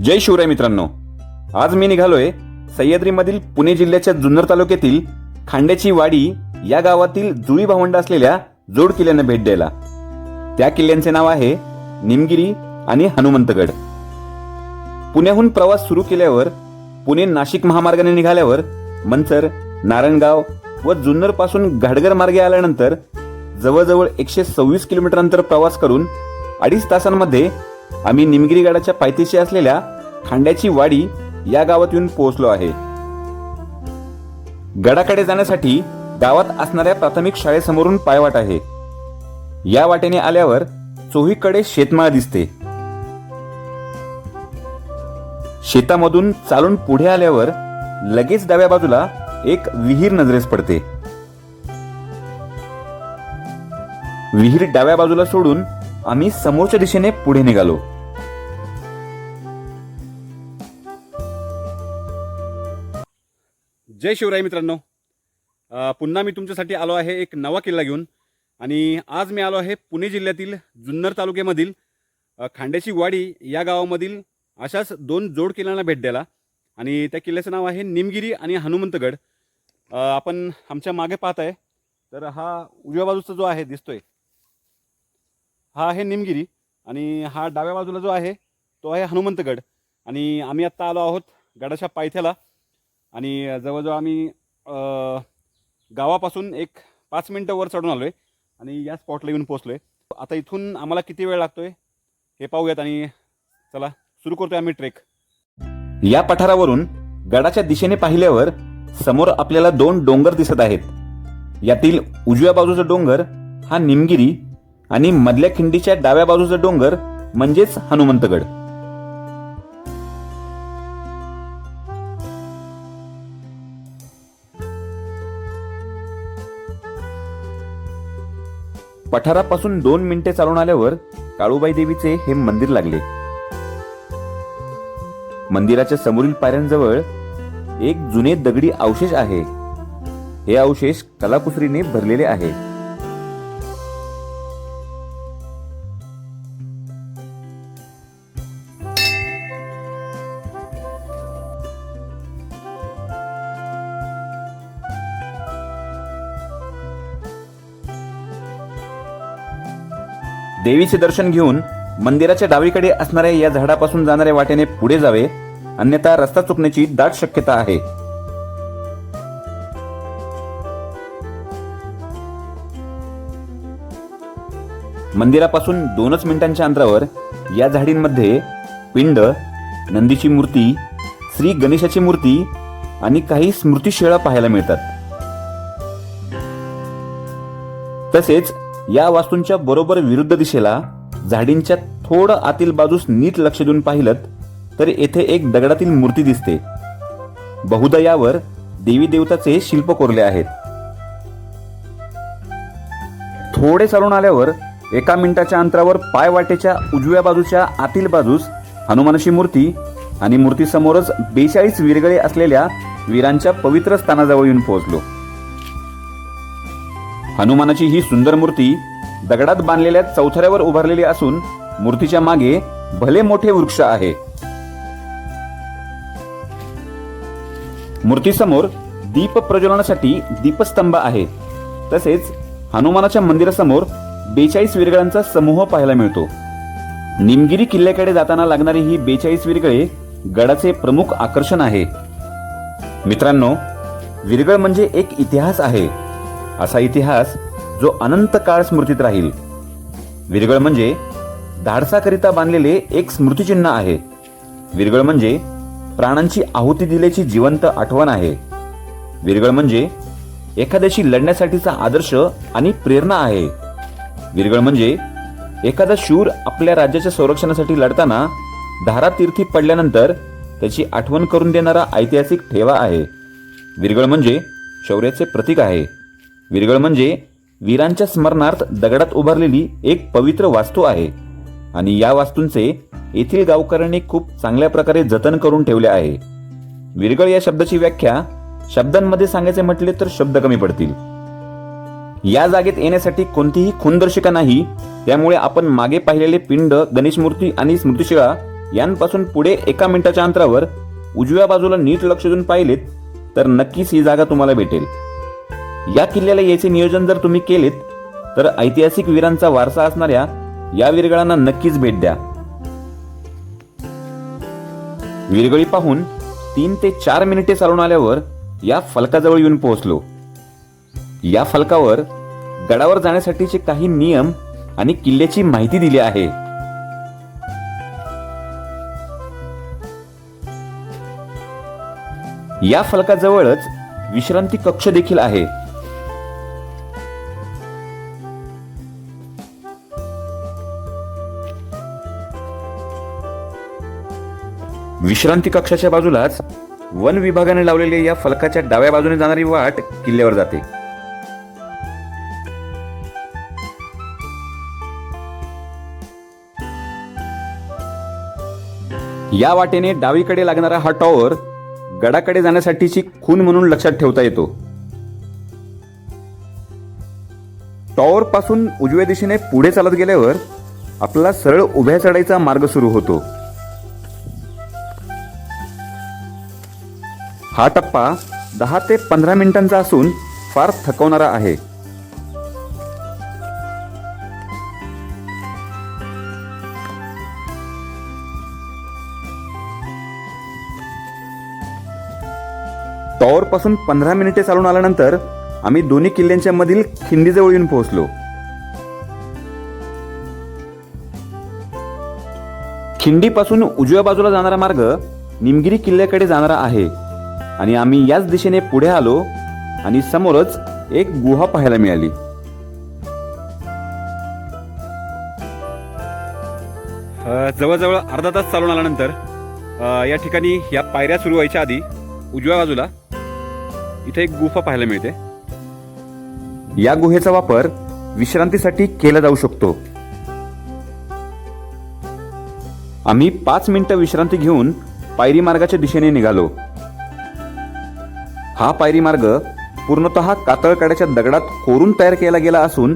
जय शिवराय मित्रांनो. आज मी निघालोय सह्याद्रीमधील पुणे जिल्ह्याच्या जुन्नर तालुक्यातील खांड्याची वाडी या गावातील जुळी भावंड असलेल्या जोड किल्ल्यांना भेट द्यायला. त्या किल्ल्यांचे नाव आहे निमगिरी आणि हनुमंतगड. पुण्याहून प्रवास सुरू केल्यावर पुणे नाशिक महामार्गाने निघाल्यावर मंचर नारायणगाव व जुन्नरपासून घाडगर मार्गे आल्यानंतर जवळजवळ एकशे सव्वीस किलोमीटर अंतर प्रवास करून अडीच तासांमध्ये आम्ही निमगिरी गडाच्या पायथ्याशी असलेल्या खांड्याची वाडी या गावात येऊन पोहोचलो आहे. गडाकडे जाण्यासाठी गावात असणाऱ्या प्राथमिक शाळेसमोरून पायवाट आहे. या वाटेने आल्यावर चोहीकडे शेतमाळ दिसते. शेतामधून चालून पुढे आल्यावर लगेच डाव्या बाजूला एक विहीर नजरेस पडते. विहीर डाव्या बाजूला सोडून आम्ही समोरच्या दिशेने पुढे निघालो. जय शिवराय मित्रांनो. पुन्हा मी तुमच्यासाठी आलो आहे एक नवा किल्ला घेऊन. आणि आज मी आलो आहे पुणे जिल्ह्यातील जुन्नर तालुक्यामधील खांड्याची वाडी या गावामधील अशाच दोन जोड किल्ल्यांना भेट द्यायला. आणि त्या किल्ल्याचं नाव आहे निमगिरी आणि हनुमंतगड. आपण आमच्या मागे पाहत आहे तर हा उजव्या बाजूचा जो आहे दिसतोय. हा आहे निमगिरी आणि हा डाव्या बाजूला जो आहे तो आहे हनुमंतगड. आणि आम्ही आत्ता आलो आहोत गडाच्या पायथ्याला आणि जवळजवळ आम्ही गावापासून एक पाच मिनटं वर चढून आलो आहे आणि या स्पॉटला येऊन पोचलो आहे आता इथून आम्हाला किती वेळ लागतो आहे हे पाहूयात आणि चला सुरू करतोय आम्ही ट्रेक या पठारावरून गडाच्या दिशेने पाहिल्यावर समोर आपल्याला दोन डोंगर दिसत आहेत. यातील उजव्या बाजूचा डोंगर हा निमगिरी आणि मधल्या खिंडीच्या डाव्या बाजूचा डोंगर म्हणजेच हनुमंतगड. पठारापासून दोन मिनिटे चालून आल्यावर काळूबाई देवीचे हे मंदिर लागले. मंदिराच्या समोरील पायऱ्यांजवळ एक जुने दगडी अवशेष आहे. हे अवशेष कलाकुसरीने भरलेले आहे. देवीचे दर्शन घेऊन मंदिराच्या डावीकडे असणाऱ्या या झाडापासून जाणाऱ्या वाटेने पुढे जावे अन्यथा रस्ता चुकण्याची दाट शक्यता आहे. मंदिरापासून दोनच मिनिटांच्या अंतरावर या झाडींमध्ये पिंड नंदीची मूर्ती श्री गणेशाची मूर्ती आणि काही स्मृतिशिळा पाहायला मिळतात. तसेच या वास्तूंच्या बरोबर विरुद्ध दिशेला झाडींच्या थोडं आतील बाजूस नीट लक्ष देऊन पाहिलं तर येथे एक दगडातील मूर्ती दिसते. बहुधा यावर देवी देवताचे शिल्प कोरले आहेत. थोडे चालून आल्यावर एका मिनिटाच्या अंतरावर पाय वाटेच्या उजव्या बाजूच्या आतील बाजूस हनुमानाची मूर्ती आणि मूर्तीसमोरच बेचाळीस विरगळे असलेल्या वीरांच्या पवित्र स्थानाजवळ येऊन पोहोचलो. हनुमानाची ही सुंदर मूर्ती दगडात बांधलेल्या चौथऱ्यावर उभारलेली असून मूर्तीच्या मागे भले मोठे वृक्ष आहे. मूर्तीसमोर दीप प्रज्वलनासाठी दीपस्तंभ आहे. तसेच हनुमानाच्या मंदिरासमोर बेचाळीस विरगळांचा समूह पाहायला मिळतो. निमगिरी किल्ल्याकडे जाताना लागणारी ही बेचाळीस विरगळे गडाचे प्रमुख आकर्षण आहे. मित्रांनो विरगळ म्हणजे एक इतिहास आहे. असा इतिहास जो अनंत काळ स्मृतीत राहील. विरगळ म्हणजे धाडसाकरिता बांधलेले एक स्मृतिचिन्ह आहे. विरगळ म्हणजे प्राणांची आहुती दिल्याची जिवंत आठवण आहे. विरगळ म्हणजे एखाद्याशी लढण्यासाठीचा आदर्श आणि प्रेरणा आहे. विरगळ म्हणजे एखादा शूर आपल्या राज्याच्या संरक्षणासाठी लढताना धारातीर्थी पडल्यानंतर त्याची आठवण करून देणारा ऐतिहासिक ठेवा आहे. विरगळ म्हणजे शौर्याचे प्रतीक आहे. विरगळ म्हणजे वीरांच्या स्मरणार्थ दगडात उभारलेली एक पवित्र वास्तू आहे. आणि या वास्तूंचे येथील गावकऱ्यांनी खूप चांगल्या प्रकारे जतन करून ठेवले आहे. विरगळ या शब्दाची व्याख्या शब्दांमध्ये सांगायचे म्हटले तर शब्द कमी पडतील. या जागेत येण्यासाठी कोणतीही खूनदर्शिका नाही त्यामुळे आपण मागे पाहिलेले पिंड गणेश मूर्ती आणि स्मृतिशिळा यांपासून पुढे एका मिनिटाच्या अंतरावर उजव्या बाजूला नीट लक्ष देऊन पाहिलेत तर नक्कीच ही जागा तुम्हाला भेटेल. या किल्ल्याला यायचे नियोजन जर तुम्ही केलेत तर ऐतिहासिक वीरांचा वारसा असणाऱ्या या विरगळांना नक्कीच भेट द्या. विरगळी पाहून तीन ते चार मिनिटे चालून आल्यावर या फलकाजवळ येऊन पोहोचलो. या फलकावर गडावर जाण्यासाठीचे काही नियम आणि किल्ल्याची माहिती दिली आहे. या फलकाजवळच विश्रांती कक्ष देखील आहे. विश्रांती कक्षाच्या बाजूलाच वन विभागाने लावलेल्या या फलकाच्या डाव्या बाजूने जाणारी वाट किल्ल्यावर जाते. या वाटेने डावीकडे लागणारा हा टॉवर गडाकडे जाण्यासाठीची खून म्हणून लक्षात ठेवता येतो. टॉवर पासून उजव्या दिशेने पुढे चालत गेल्यावर आपला सरळ उभ्या चढाईचा मार्ग सुरू होतो. हा टप्पा दहा ते पंधरा मिनिटांचा असून फार थकवणारा आहे. टॉवरपासून पंधरा मिनिटे चालून आल्यानंतर आम्ही दोन्ही किल्ल्यांच्या मधील खिंडीजवळ येऊन पोहोचलो. खिंडीपासून उजव्या बाजूला जाणारा मार्ग निमगिरी किल्ल्याकडे जाणारा आहे. आणि आम्ही याच दिशेने पुढे आलो आणि समोरच एक गुहा पाहायला मिळाली. जवळजवळ अर्धा तास चालून आल्यानंतर या ठिकाणी या पायऱ्या सुरू व्हायच्या आधी उजव्या बाजूला इथे एक गुफा पाहायला मिळते. या गुहेचा वापर विश्रांतीसाठी केला जाऊ शकतो. आम्ही पाच मिनिटं विश्रांती घेऊन पायरी मार्गाच्या दिशेने निघालो. हा पायरी मार्ग पूर्णतः कातळकड्याच्या दगडात कोरून तयार केला गेला असून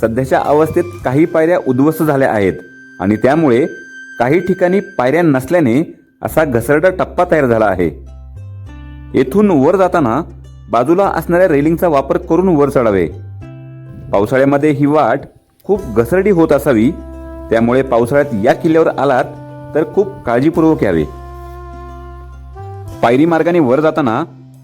सध्याच्या अवस्थेत काही पायऱ्या उद्ध्वस्त झाल्या आहेत आणि त्यामुळे काही ठिकाणी पायऱ्या नसल्याने असा घसरडा टप्पा तयार झाला आहे. येथून वर जाताना बाजूला असणाऱ्या रेलिंगचा वापर करून वर चढावे. पावसाळ्यामध्ये ही वाट खूप घसरडी होत असावी त्यामुळे पावसाळ्यात या किल्ल्यावर आलात तर खूप काळजीपूर्वक यावे. पायरी मार्गाने वर जाताना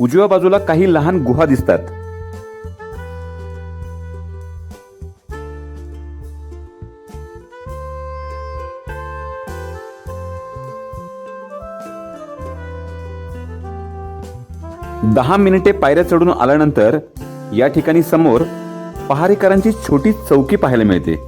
उजव्या बाजूला काही लहान गुहा दिसतात. दहा मिनिटे पायऱ्या चढून आल्यानंतर या ठिकाणी समोर पहारेकरांची छोटी चौकी पाहायला मिळते.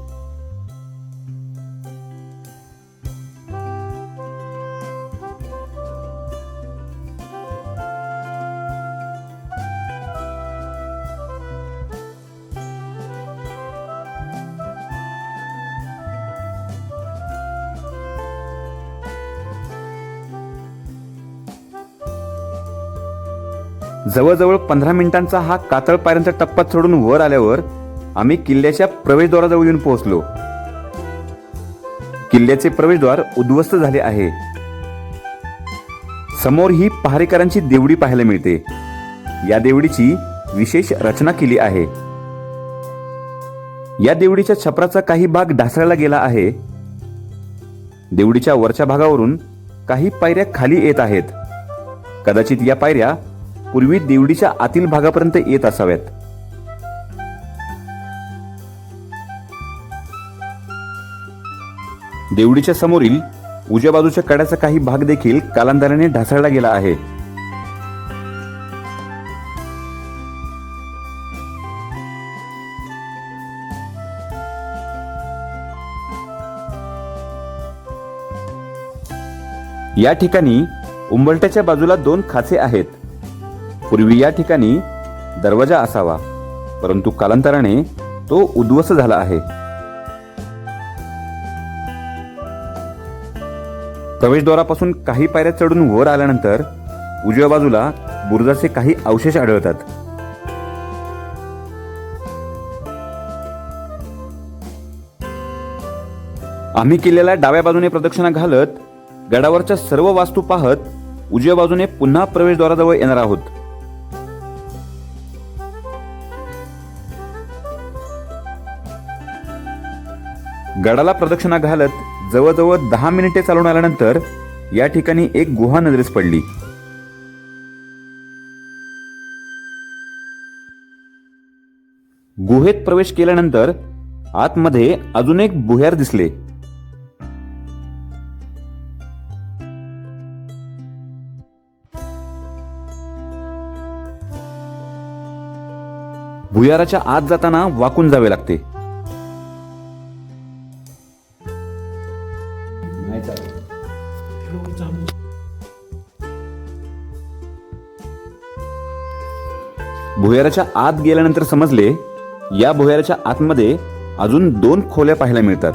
जवळजवळ पंधरा मिनिटांचा हा कातळ पायऱ्यांचा टप्पा चढून वर आल्यावर आम्ही किल्ल्याच्या प्रवेशद्वाराजवळ येऊन पोहोचलो. किल्ल्याचे प्रवेशद्वार उद्ध्वस्त झाले आहे. समोर ही पहारेकरांची देवडी पाहायला मिळते. या देवडीची विशेष रचना केली आहे. या देवडीच्या छपराचा काही भाग ढासळला गेला आहे. देवडीच्या वरच्या भागावरून काही पायऱ्या खाली येत आहेत. कदाचित या पायऱ्या पूर्वी देवडीच्या आतील भागापर्यंत येत असाव्यात. देवडीच्या समोरील उजव्या बाजूच्या कड्याचा काही भाग देखील कालांतराने ढासळला गेला आहे. या ठिकाणी उंबरट्याच्या बाजूला दोन खाचे आहेत. पूर्वी या ठिकाणी दरवाजा असावा परंतु कालांतराने तो उद्ध्वस्त झाला आहे. प्रवेशद्वारापासून काही पायऱ्या चढून वर आल्यानंतर उजव्या बाजूला बुरुजाचे काही अवशेष आढळतात. आम्ही किल्ल्याला डाव्या बाजूने प्रदक्षिणा घालत गडावरच्या सर्व वास्तू पाहत उजव्या बाजूने पुन्हा प्रवेशद्वाराजवळ येणार आहोत. गडाला प्रदक्षिणा घालत जवळजवळ दहा मिनिटे चालून आल्यानंतर या ठिकाणी एक गुहा नजरेस पडली. गुहेत प्रवेश केल्यानंतर आतमध्ये अजून एक भुयार दिसले. भुयाराच्या आत जाताना वाकून जावे लागते. भुयाराच्या आत गेल्यानंतर समजले या भुयाराच्या आतमध्ये अजून दोन खोल्या पाहायला मिळतात.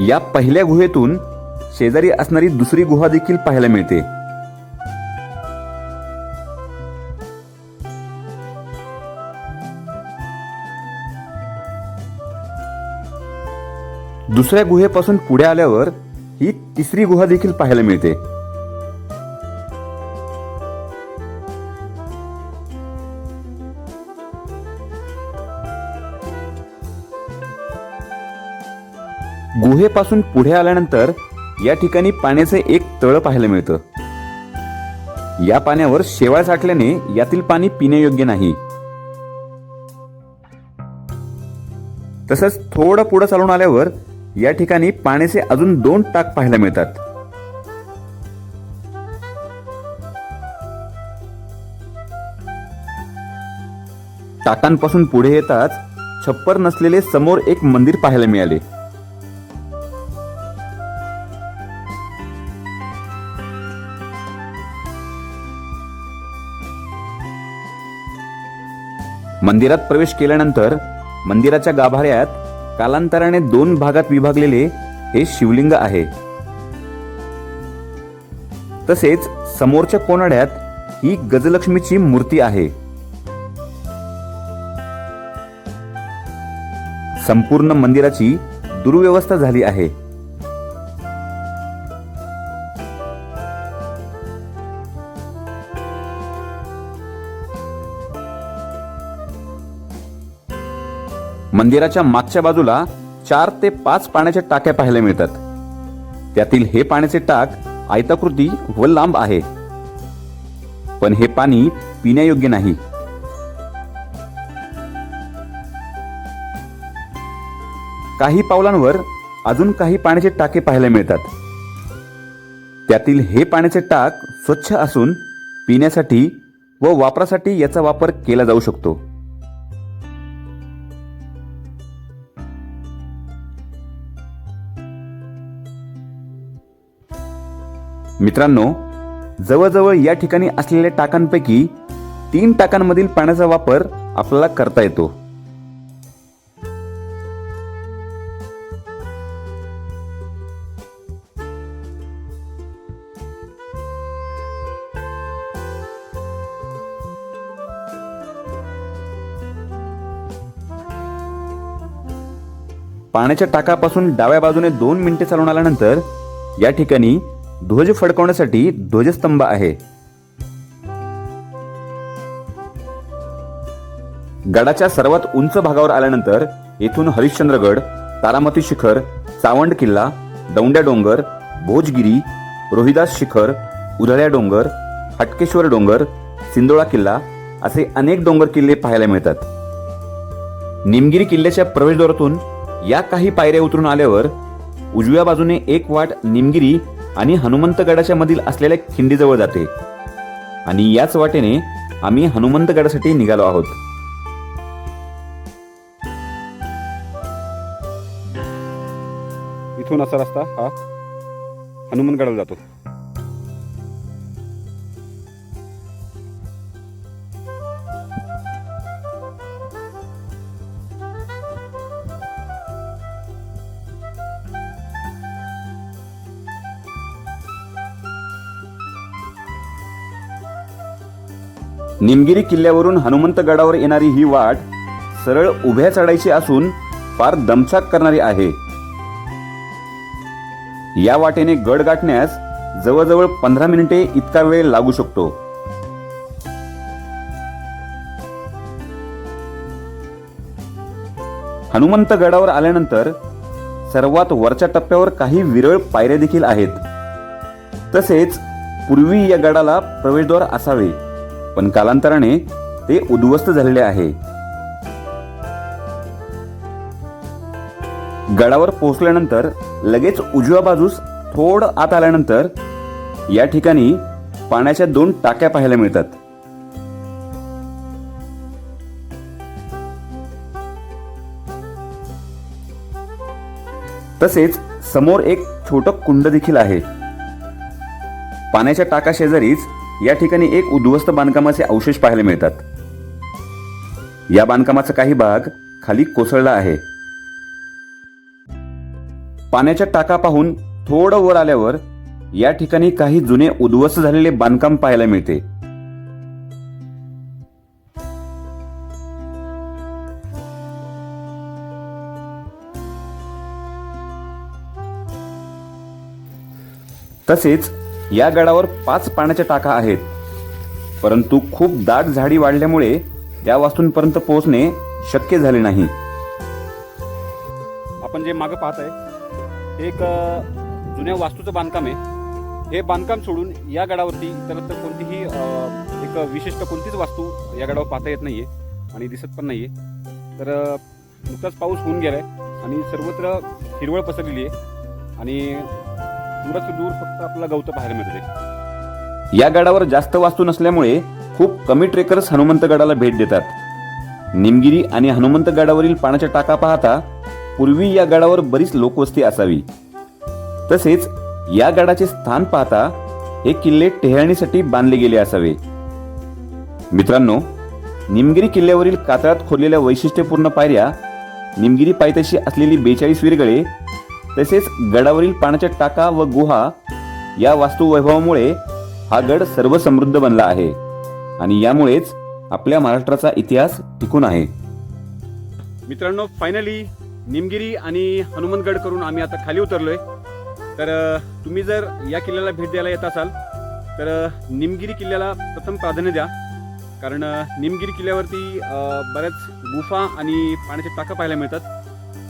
या पहिल्या गुहेतून शेजारी असणारी दुसरी गुहा देखील पाहायला मिळते. दुसऱ्या गुहेपासून पुढे आल्यावर ही तिसरी गुहा देखील पाहायला मिळते. गुहेपासून पुढे आल्यानंतर या ठिकाणी पाण्याचे एक तळ पाहायला मिळतं. या पाण्यावर शेवाळ साठल्याने यातील पाणी पिण्यायोग्य नाही. तसंच थोडं पुढं चालून आल्यावर या ठिकाणी पाण्याचे अजून दोन टाक पाहायला मिळतात. टाकांपासून पुढे येताच छप्पर नसलेले समोर एक मंदिर पाहायला मिळाले. मंदिरात प्रवेश केल्यानंतर मंदिराच्या गाभाऱ्यात कालांतराने दोन भागात विभागलेले हे शिवलिंग आहे. तसेच समोरच्या कोनाड्यात ही गजलक्ष्मीची मूर्ती आहे. संपूर्ण मंदिराची दुर्व्यवस्था झाली आहे. मंदिराच्या मागच्या बाजूला चार ते पाच पाण्याच्या टाक्या पाहायला मिळतात. त्यातील हे पाण्याचे टाक आयताकृती व लांब आहे. पण हे पाणी पिण्यायोग्य नाही. काही पावलांवर अजून काही पाण्याचे टाके पाहायला मिळतात. त्यातील हे पाण्याचे टाक स्वच्छ असून पिण्यासाठी व वापरासाठी याचा वापर केला जाऊ शकतो. मित्रांनो जवळजवळ या ठिकाणी असलेल्या टाकांपैकी तीन टाकांमधील पाण्याचा वापर आपल्याला करता येतो. पाण्याच्या टाकापासून डाव्या बाजूने दोन मिनिटे चालून आल्यानंतर या ठिकाणी ध्वज फडकवण्यासाठी ध्वजस्तंभ आहे. गडाच्या सर्वात उंच भागावर आल्यानंतर येथून हरिश्चंद्रगड तारामती शिखर चावंड किल्ला दौंड्या डोंगर भोजगिरी रोहिदास शिखर उधळ्या डोंगर हटकेश्वर डोंगर सिंदोळा किल्ला असे अनेक डोंगर किल्ले पाहायला मिळतात. निमगिरी किल्ल्याच्या प्रवेशद्वारातून या काही पायऱ्या उतरून आल्यावर उजव्या बाजूने एक वाट निमगिरी आणि हनुमंतगडाच्या मधील असलेल्या खिंडीजवळ जाते. आणि याच वाटेने आम्ही हनुमंतगडासाठी निघालो आहोत. इथून असा रस्ता हा हनुमंतगडाला जातो. निमगिरी किल्ल्यावरून हनुमंतगडावर येणारी ही वाट सरळ उभ्या चढायची असून फार दमछाक करणारी आहे. या वाटेने गड गाठण्यास जवळजवळ पंधरा मिनिटे इतका वेळ लागू शकतो. हनुमंत गडावर आल्यानंतर सर्वात वरच्या टप्प्यावर काही विरळ पायऱ्या देखील आहेत. तसेच पूर्वी या गडाला प्रवेशद्वार असावे. पण कालांतराने ते उद्ध्वस्त झालेले आहे. गडावर पोहोचल्यानंतर लगेच उजव्या बाजूस थोडं आत आल्यानंतर या ठिकाणी पाण्याच्या दोन टाक्या पाहायला मिळतात. तसेच समोर एक छोटं कुंड देखील आहे. पाण्याच्या टाका शेजारीच या ठिकाणी एक उद्ध्वस्त बांधकामाचे अवशेष पाहायला मिळतात. या बांधकामाचा काही भाग खाली कोसळला आहे. पाण्याच्या टाका पाहून थोडं वर आल्यावर या ठिकाणी काही जुने उद्ध्वस्त झालेले बांधकाम पाहायला मिळते. तसेच या गडावर पाच पाण्याच्या टाका आहेत. परंतु खूप दाट झाडी वाढल्यामुळे त्या वास्तूंपर्यंत पोहोचणे शक्य झाले नाही. आपण जे मागं पाहत आहे एक जुन्या वास्तूचं बांधकाम आहे. हे बांधकाम सोडून या गडावरती इतरत्र कोणतीही एक विशिष्ट कोणतीच वास्तू या गडावर पाहता येत नाहीये आणि दिसत पण नाहीये. तर नुकताच पाऊस होऊन गेलाय आणि सर्वत्र हिरवळ पसरलेली आहे. आणि दूरच दूर फक्त आपल्याला गवत पाहायला मिळते या गडावर जास्त वास्तू नसल्यामुळे खूप कमी ट्रेकर्स हनुमंत गडाला भेट देतात. निमगिरी आणि हनुमंत गडावरील पाण्याच्या टाका पाहता पूर्वी या गडावर बरीच लोकवस्ती असावी. तसेच या गडाचे स्थान पाहता हे किल्ले टेहळणीसाठी बांधले गेले असावे. मित्रांनो निमगिरी किल्ल्यावरील कातळात खोललेल्या वैशिष्ट्यपूर्ण पायऱ्या निमगिरी पायथ्याशी असलेली बेचाळीस विरगळे तसेच गडावरील पाण्याच्या टाका व गुहा या वास्तुवैभवामुळे हा गड सर्व समृद्ध बनला आहे आणि यामुळेच आपल्या महाराष्ट्राचा इतिहास टिकून आहे. मित्रांनो फायनली निमगिरी आणि हनुमंतगड करून आम्ही आता खाली उतरलोय. तर तुम्ही जर या किल्ल्याला भेट द्यायला येत असाल तर निमगिरी किल्ल्याला प्रथम प्राधान्य द्या. कारण निमगिरी किल्ल्यावरती बऱ्याच गुफा आणि पाण्याचे टाका पाहायला मिळतात.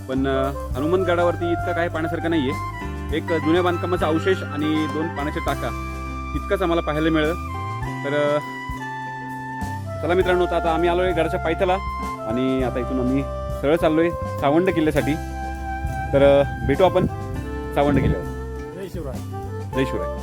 पण अ, हनुमंतगडावरती इतकं काही पाहण्यासारखं नाही आहे एक जुन्या बांधकामाचा अवशेष आणि दोन पाण्याचे टाका. इतकंच आम्हाला पाहायला मिळालं. तर चला मित्रांनो तर आता आम्ही आलो आहे गडाच्या पायथ्याला आणि आता इथून आम्ही सरळ चाललोय सावंड किल्ल्यासाठी. तर भेटू आपण सावंड किल्ल्यावर. जय शिवराय. जय शिवराय.